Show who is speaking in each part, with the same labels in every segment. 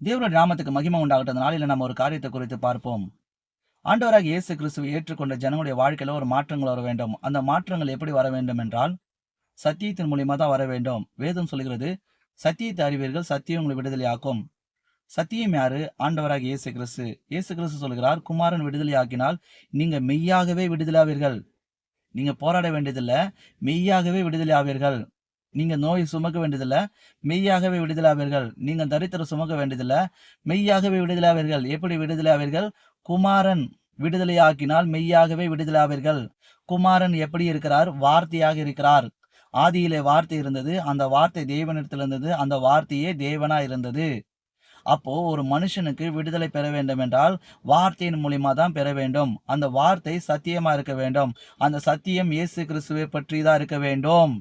Speaker 1: தேவனுடைய நாமத்துக்கு மகிமை உண்டாகட்டும். நாளில் நம்ம ஒரு காரியத்தை குறித்து பார்ப்போம். ஆண்டவராக இயேசு கிறிஸ்துவை ஏற்றுக்கொண்ட ஜனங்களுடைய வாழ்க்கையில் ஒரு மாற்றங்கள் வர வேண்டும். அந்த மாற்றங்கள் எப்படி வர வேண்டும் என்றால் சத்தியத்தின் மூலியமா தான் வர வேண்டும். வேதம் சொல்கிறது சத்தியத்தை அறிவீர்கள் சத்தியம் உங்களை விடுதலையாக்கும். சத்தியம் யாரு? ஆண்டவராக இயேசு கிறிஸ்து. இயேசு கிறிஸ்து சொல்கிறார் குமாரன் விடுதலையாக்கினால் நீங்க மெய்யாகவே விடுதலையாவீர்கள் நீங்க போராட வேண்டியதில்லை மெய்யாகவே விடுதலையாவீர்கள் நீங்கள் நோய் சுமக்க வேண்டியதில்லை. மெய்யாகவே விடுதலாவீர்கள் நீங்கள் தரித்திரம் சுமக்க வேண்டியதில்லை. மெய்யாகவே விடுதலாவீர்கள் எப்படி விடுதலாவீர்கள் குமாரன் விடுதலையாக்கினால் மெய்யாகவே விடுதலாவீர்கள் குமாரன் எப்படி இருக்கிறார்? வார்த்தையாக இருக்கிறார். ஆதியிலே வார்த்தை இருந்தது. அந்த வார்த்தை தேவனிடத்தில் இருந்தது. அந்த வார்த்தையே தேவனா இருந்தது. அப்போ ஒரு மனுஷனுக்கு விடுதலை பெற வேண்டும் என்றால் வார்த்தையின் மூலியமா தான் பெற வேண்டும். அந்த வார்த்தை சத்தியமா இருக்க வேண்டும். அந்த சத்தியம் இயேசு கிறிஸ்துவை பற்றி தான் இருக்க வேண்டும்.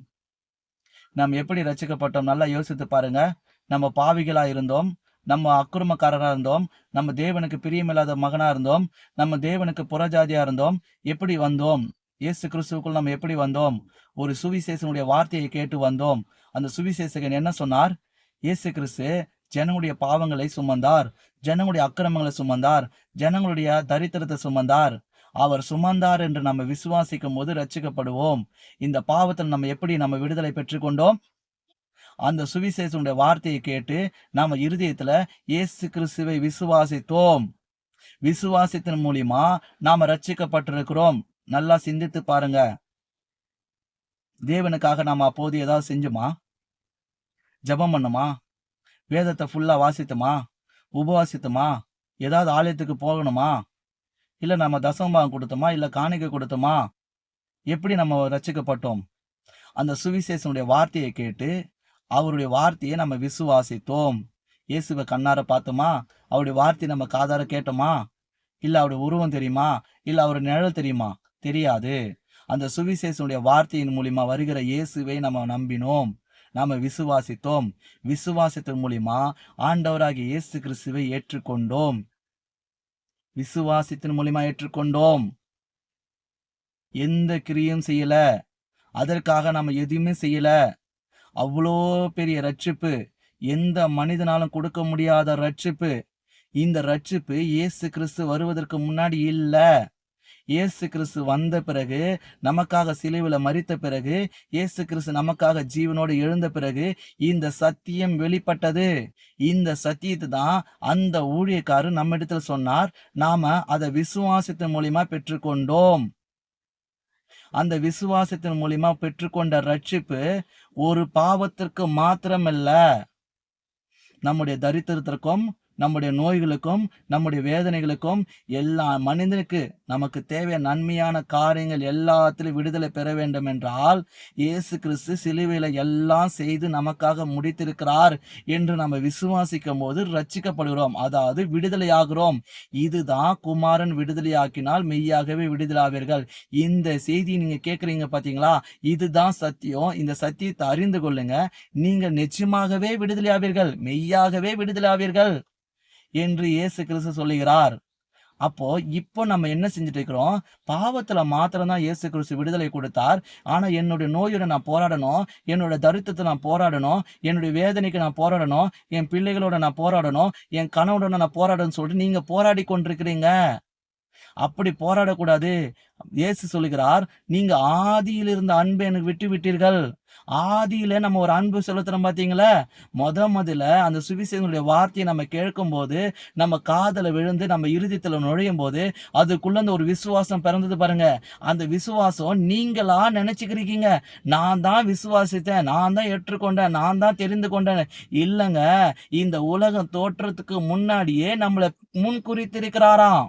Speaker 1: நாம் எப்படி ரசிக்கப்பட்டோம்? நல்லா யோசித்து பாருங்க. நம்ம பாவிகளாக இருந்தோம். நம்ம அக்கிரமக்காரராக இருந்தோம். நம்ம தேவனுக்கு பிரியமில்லாத மகனாக இருந்தோம். நம்ம தேவனுக்கு புறஜாதியாக இருந்தோம். எப்படி வந்தோம்? இயேசு கிறிஸ்துவுக்குள் நம்ம எப்படி வந்தோம்? ஒரு சுவிசேஷனுடைய வார்த்தையை கேட்டு வந்தோம். அந்த சுவிசேஷகன் என்ன சொன்னார்? இயேசு கிறிஸ்து ஜனங்களுடைய பாவங்களை சுமந்தார். ஜனங்களுடைய அக்கிரமங்களை சுமந்தார். ஜனங்களுடைய தரித்திரத்தை சுமந்தார். அவர் சுமந்தார் என்று நம்ம விசுவாசிக்கும் போது ரட்சிக்கப்படுவோம். இந்த பாவத்தில் நம்ம எப்படி நம்ம விடுதலை பெற்றுக்கொண்டோம்? அந்த சுவிசேஷனுடைய வார்த்தையை கேட்டு நாம இருதயத்துல இயேசு கிறிஸ்துவை விசுவாசித்தோம். விசுவாசத்தின் மூலியமா நாம ரட்சிக்கப்பட்டிருக்கிறோம். நல்லா சிந்தித்து பாருங்க. தேவனுக்காக நாம அப்போது ஏதாவது செஞ்சுமா? ஜெபம் பண்ணுமா? வேதத்தை ஃபுல்லா வாசித்தோமா? உபவாசித்தோமா? ஏதாவது ஆலயத்துக்கு போகணுமா? இல்லை நம்ம தசமபாகம் கொடுத்தோமா? இல்லை காணிக்கை கொடுத்தோமா? எப்படி நம்ம ரச்சிக்கப்பட்டோம் அந்த சுவிசேஷனுடைய வார்த்தையை கேட்டு அவருடைய வார்த்தையை நம்ம விசுவாசித்தோம். இயேசுவை கண்ணார பார்த்தோமா? அவருடைய வார்த்தையை நம்ம காதார கேட்டோமா? இல்லை அவருடைய உருவம் தெரியுமா? இல்லை அவருடைய நிழல் தெரியுமா? தெரியாது. அந்த சுவிசேஷனுடைய வார்த்தையின் மூலியமா வருகிற இயேசுவை நம்ம நம்பினோம். நாம விசுவாசித்தோம். விசுவாசத்தின் மூலியமா ஆண்டவராகிய இயேசு கிறிஸ்துவை ஏற்றுக்கொண்டோம். விசுவாசத்தின் மூலியமா ஏற்றுக்கொண்டோம். எந்த கிரியும் செய்யல. அதற்காக நம்ம எதுவுமே செய்யல. அவ்வளோ பெரிய ரட்சிப்பு. எந்த மனிதனாலும் கொடுக்க முடியாத ரட்சிப்பு. இந்த ரட்சிப்பு இயேசு கிறிஸ்து வருவதற்கு முன்னாடி இல்லை. இயேசு கிறிஸ்து வந்த பிறகு நமக்காக சிலுவில மறித்த பிறகு இயேசு கிறிஸ்து நமக்காக ஜீவனோடு எழுந்த பிறகு இந்த சத்தியம் வெளிப்பட்டது. இந்த சத்தியத்தை தான் அந்த ஊழியக்காரர் நம்ம இடத்துல சொன்னார். நாம அதை விசுவாசத்தின் மூலியமா பெற்றுக்கொண்டோம். அந்த விசுவாசத்தின் மூலியமா பெற்றுக்கொண்ட ரட்சிப்பு ஒரு பாவத்திற்கு மாத்திரமல்ல. நம்முடைய தரித்திரத்திற்கும் நம்முடைய நோய்களுக்கும் நம்முடைய வேதனைகளுக்கும் எல்லா மனிதனுக்கு நமக்கு தேவையான நன்மையான காரியங்கள் எல்லாத்திலும் விடுதலை பெற வேண்டும் என்றால் இயேசு கிறிஸ்து சிலுவையில் எல்லாம் செய்து நமக்காக முடித்திருக்கிறார் என்று நம்ம விசுவாசிக்கும் போது ரட்சிக்கப்படுகிறோம். அதாவது விடுதலையாகிறோம். இதுதான் குமாரன் விடுதலையாக்கினால் மெய்யாகவே விடுதலாவீர்கள். இந்த செய்தி நீங்க கேட்குறீங்க பார்த்தீங்களா இதுதான் சத்தியம். இந்த சத்தியத்தை அறிந்து கொள்ளுங்க. நீங்க நிச்சயமாகவே விடுதலையாவீர்கள். மெய்யாகவே விடுதலாவீர்கள். என்று இயேசு கிறிஸ்து சொல்லுகிறார். அப்போ இப்போ நம்ம என்ன செஞ்சுட்டு இருக்கிறோம்? பாவத்துல மாத்திரம்தான் இயேசு கிறிஸ்து விடுதலை கொடுத்தார். ஆனா என்னுடைய நோயோட நான் போராடணும் என்னோட தரித்திரத்தை நான் போராடணும் என்னுடைய வேதனைக்கு நான் போராடணும் என் பிள்ளைகளோட நான் போராடணும் என் கணவனோட நான் போராடணும்னு சொல்லிட்டு நீங்க போராடி கொண்டிருக்கிறீங்க. அப்படி போராடக்கூடாது. இயேசு சொல்லுகிறார் நீங்க ஆதியில் இருந்த அன்பை எனக்கு விட்டு விட்டீர்கள். ஆதியில நம்ம ஒரு அன்பு செலுத்துறோம் பாத்தீங்களா? முத முதல்ல அந்த சுவிசேஷனுடைய வார்த்தையை நம்ம கேட்கும் போது நம்ம காதல விழுந்து நம்ம இருதயத்துல நுழையும் போது அதுக்குள்ள அந்த ஒரு விசுவாசம் பிறந்தது பாருங்க. அந்த விசுவாசம் நீங்களா நினைச்சுக்கிறீங்க நான் தான் விசுவாசித்தேன் நான் தான் ஏற்றுக்கொண்டேன் நான் தான் தெரிந்து கொண்டேன். இல்லைங்க இந்த உலகம் தோற்றத்துக்கு முன்னாடியே நம்மளை முன் குறித்திருக்கிறாராம்.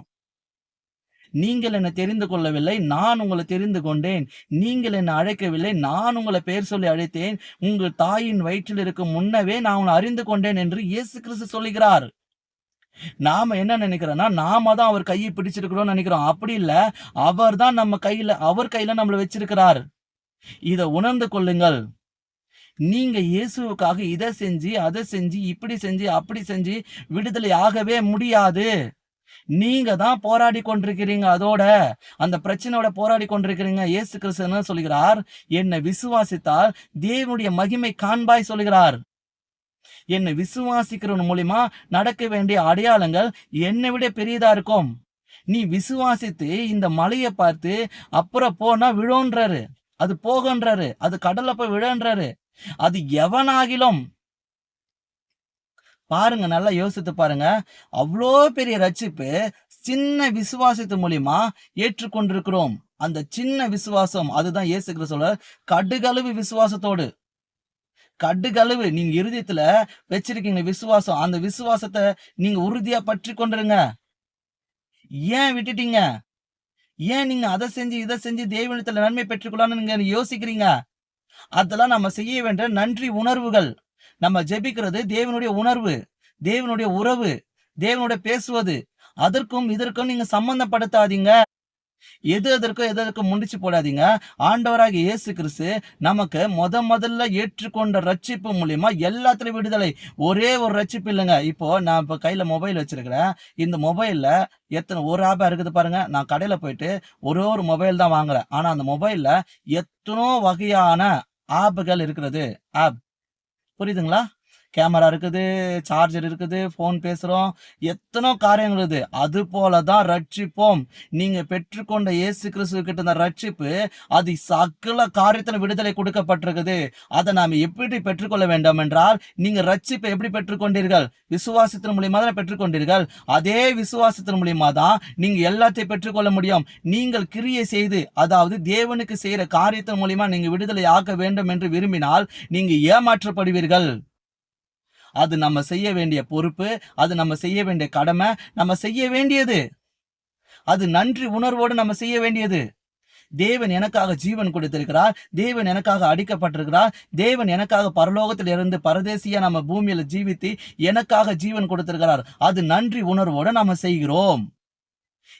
Speaker 1: நீங்கள் என்னை தெரிந்து கொள்ளவில்லை நான் உங்களை தெரிந்து கொண்டேன். நீங்கள் என்னை அழைக்கவில்லை நான் உங்களை பெயர் சொல்லி அழைத்தேன். உங்கள் தாயின் வயிற்றில் இருக்கும் முன்னவே நான் உங்களை அறிந்து கொண்டேன் என்று இயேசு கிறிஸ்து சொல்லுகிறார். நாம என்ன நினைக்கிறோம்னா நாம தான் அவர் கையை பிடிச்சிருக்கிறோம்னு நினைக்கிறோம். அப்படி இல்ல அவர் தான் நம்ம கையில அவர் கையில நம்மள வச்சிருக்கிறார். இத உணர்ந்து கொள்ளுங்கள். நீங்க இயேசுவுக்காக இதை செஞ்சு அதை செஞ்சு இப்படி செஞ்சு அப்படி செஞ்சு விடுதலை ஆகவே முடியாது. நீங்க தான் போராடி கொண்டிருக்கிறீங்க. அதோட அந்த பிரச்சனையோட போராடி கொண்டிருக்கிறீங்க. இயேசு கிறிஸ்து என்ன சொல்கிறார் என்னை விசுவாசித்தால் தேவனுடைய மகிமை காண்பாய் சொல்கிறார் என்னை விசுவாசிக்கிறவன் மூலியமா நடக்க வேண்டிய அடையாளங்கள் என்னை விட பெரியதா இருக்கும். நீ விசுவாசித்து இந்த மலையை பார்த்து அப்புறம் போனா விழோன்றாரு. அது போகன்றாரு. அது கடல்ல போய் விழன்றாரு. அது எவனாகிலும் பாருங்க நல்லா யோசித்து பாருங்க. அவ்வளோ பெரிய ரட்சிப்பு சின்ன விசுவாசத்து மூலியமா ஏற்றுக்கொண்டிருக்கிறோம். அந்த சின்ன விசுவாசம் அதுதான் இயேசு சொல்ல சொல்ற கடுகளவு விசுவாசத்தோடு. கடுகளவு நீங்க இருதயத்துல வச்சிருக்கீங்க விசுவாசம். அந்த விசுவாசத்தை நீங்க உறுதியா பற்றி கொண்டிருங்க. ஏன் விட்டுட்டீங்க? ஏன் நீங்க அதை செஞ்சு இதை செஞ்சு தேவனத்துல நன்மை பெற்றுக்கொள்ளலாம்னு நீங்க யோசிக்கிறீங்க? அதெல்லாம் நம்ம செய்ய வேண்டிய நன்றி உணர்வுகள். நம்ம ஜெபிக்கிறது தேவனுடைய உணர்வு தேவனுடைய உறவு தேவனுடைய பேசுவது. அதற்கும் இதற்கும் நீங்க சம்பந்தப்படுத்தாதீங்க. எது எதற்கும் எது எதற்கும் முடிச்சு போடாதீங்க. ஆண்டவராக இயேசு கிறிஸ்து நமக்கு முத முதல்ல ஏற்றுக்கொண்ட ரட்சிப்பு மூலியமா எல்லாத்துலயும் விடுதலை. ஒரே ஒரு ரட்சிப்பு இல்லைங்க. இப்போ நான் இப்போ கையில மொபைல் வச்சிருக்கிறேன். இந்த மொபைல்ல எத்தனை ஒரு ஆப்பா இருக்குது பாருங்க. நான் கடையில போயிட்டு ஒரே ஒரு மொபைல் தான் வாங்குறேன். ஆனா அந்த மொபைல்ல எத்தனோ வகையான ஆப்புகள் இருக்கிறது. ஆப் புரியுதுங்களா? கேமரா இருக்குது சார்ஜர் இருக்குது ஃபோன் பேசுகிறோம் எத்தனோ காரியங்கள் இருக்குது. அது போல தான் ரட்சிப்போம். நீங்கள் பெற்றுக்கொண்ட இயேசு கிறிஸ்து கிட்ட இருந்த ரட்சிப்பு அது சகல காரியத்தில் விடுதலை கொடுக்கப்பட்டிருக்குது. அதை நாம் எப்படி பெற்றுக்கொள்ள வேண்டும் என்றால் நீங்கள் ரட்சிப்பை எப்படி பெற்றுக்கொண்டீர்கள்? விசுவாசத்தின் மூலியமாக தான் பெற்றுக்கொண்டீர்கள்? அதே விசுவாசத்தின் மூலியமாக தான் நீங்கள் எல்லாத்தையும் பெற்றுக்கொள்ள முடியும். நீங்கள் கிரியை செய்து அதாவது தேவனுக்கு செய்கிற காரியத்தின் மூலியமா நீங்கள் விடுதலை ஆக்க வேண்டும் என்று விரும்பினால் நீங்கள் ஏமாற்றப்படுவீர்கள். அது நம்ம செய்ய வேண்டிய பொறுப்பு அது நம்ம செய்ய வேண்டிய கடமை நம்ம செய்ய வேண்டியது. அது நன்றி உணர்வோடு நம்ம செய்ய வேண்டியது. தேவன் எனக்காக ஜீவன் கொடுத்திருக்கிறார் தேவன் எனக்காக அடிக்கப்பட்டிருக்கிறார் தேவன் எனக்காக பரலோகத்தில் இருந்து பரதேசியா நம்ம பூமியில ஜீவித்து எனக்காக ஜீவன் கொடுத்திருக்கிறார். அது நன்றி உணர்வோடு நம்ம செய்கிறோம்.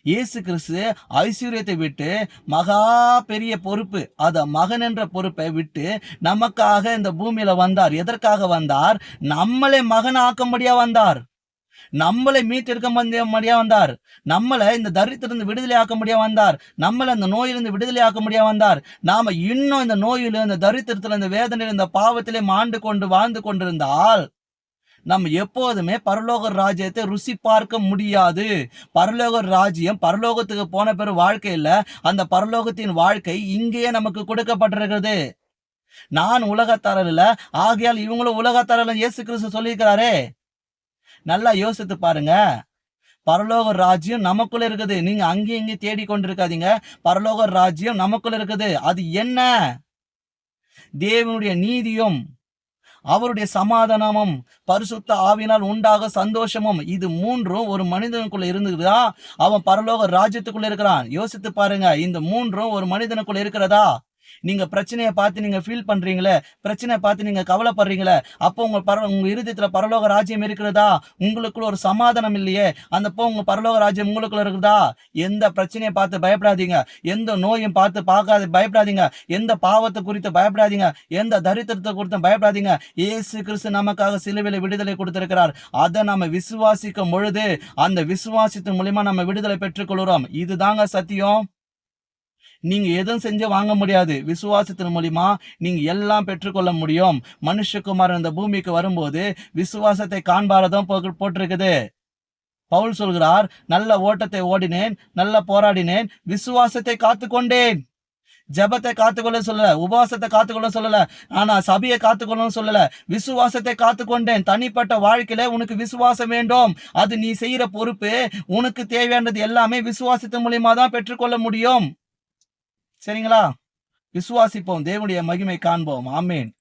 Speaker 1: இயேசு கிறிஸ்து ஐஸ்வர்யத்தை விட்டு மகா பெரிய பொறுப்பு அத மகன் என்ற பொறுப்பை விட்டு நமக்காக இந்த பூமியில வந்தார். எதற்காக வந்தார்? நம்மளை மகனாக்கும்படியா வந்தார். நம்மளை மீட்டெடுக்க முடியா வந்தார். நம்மளை இந்த தரித்திலிருந்து விடுதலை ஆக்க முடியா வந்தார். நம்மளை இந்த நோயிலிருந்து விடுதலை ஆக்க முடியா வந்தார். நாம இன்னும் இந்த நோயில இந்த தரித்திரத்துல இந்த வேதனையில இந்த பாவத்திலே மாண்டு கொண்டு வாழ்ந்து கொண்டிருந்தால் நம்ம எப்போதுமே பரலோக ராஜ்யத்தை ருசி பார்க்க முடியாது. பரலோக ராஜ்யம் பரலோகத்துக்கு போன பிறகு வாழ்க்கையில் அந்த பரலோகத்தின் வாழ்க்கை இங்கேயே நமக்கு கொடுக்கப்பட்டிருக்கிறது. நான் உலகத்தரல ஆகையால் இவங்களும் உலகத்தரல இயேசு கிறிஸ்து சொல்லியிருக்கிறாரே. நல்லா யோசித்து பாருங்க. பரலோக ராஜ்யம் நமக்குள்ள இருக்குது. நீங்க அங்கேயும் இங்கேயும் தேடி கொண்டிருக்காதீங்க. பரலோக ராஜ்யம் நமக்குள்ள இருக்குது. அது என்ன? தேவனுடைய நீதியும் அவருடைய சமாதானமும் பரிசுத்த ஆவினால் உண்டாக சந்தோஷமும் இது மூன்றும் ஒரு மனிதனுக்குள்ள இருந்துதா அவன் பரலோக ராஜ்யத்துக்குள்ள இருக்கிறான். யோசித்து பாருங்க இந்த மூன்றும் ஒரு மனிதனுக்குள்ள இருக்கிறதா? நீங்க பிரச்சனையை பார்த்து நீங்க ஃபீல் பண்றீங்களே பிரச்சனையை பார்த்து நீங்க கவலைப்படுறீங்களே அப்போ உங்க பர உங்க இருதயத்துல பரலோக ராஜ்யம் இருக்கிறதா? உங்களுக்குள்ள ஒரு சமாதானம் இல்லையே? அந்த போ உங்க பரலோக ராஜ்யம் உங்களுக்குள்ள இருக்குதா? எந்த பிரச்சனையை பார்த்து பயப்படாதீங்க. எந்த நோயும் பார்த்து பார்க்காத பயப்படாதீங்க. எந்த பாவத்தை குறித்து பயப்படாதீங்க. எந்த தரித்திரத்தை குறித்து பயப்படாதீங்க. இயேசு கிறிஸ்து நமக்காக சிலுவையில விடுதலை கொடுத்திருக்கிறார். அதை நம்ம விசுவாசிக்கும் பொழுது அந்த விசுவாசத்தின் மூலியமா நம்ம விடுதலை பெற்றுக்கொள்கிறோம். இதுதாங்க சத்தியம். நீங்க எதுவும் செஞ்சு வாங்க முடியாது. விசுவாசத்தின் மூலியமா நீங்க எல்லாம் பெற்றுக்கொள்ள முடியும். மனுஷகுமாரன் இந்த பூமிக்கு வரும்போது விசுவாசத்தை காண்பாரதும் போ- போட்டிருக்குது. பவுல் சொல்கிறார் நல்ல ஓட்டத்தை ஓடினேன் நல்ல போராடினேன் விசுவாசத்தை காத்துக்கொண்டேன். ஜெபத்தை காத்துக்கொள்ள சொல்லல உபவாசத்தை காத்துக்கொள்ள சொல்லல ஆனா சபையை காத்துக்கொள்ளணும் சொல்லல விசுவாசத்தை காத்துக்கொண்டேன். தனிப்பட்ட வாழ்க்கையில உனக்கு விசுவாசம் வேண்டும். அது நீ செய்யற பொறுப்பு உனக்கு தேவையானது எல்லாமே விசுவாசத்தின் மூலியமா தான் பெற்றுக்கொள்ள முடியும். சரிங்களா? விசுவாசிப்போம் தேவனுடைய மகிமை காண்போம். ஆமேன்.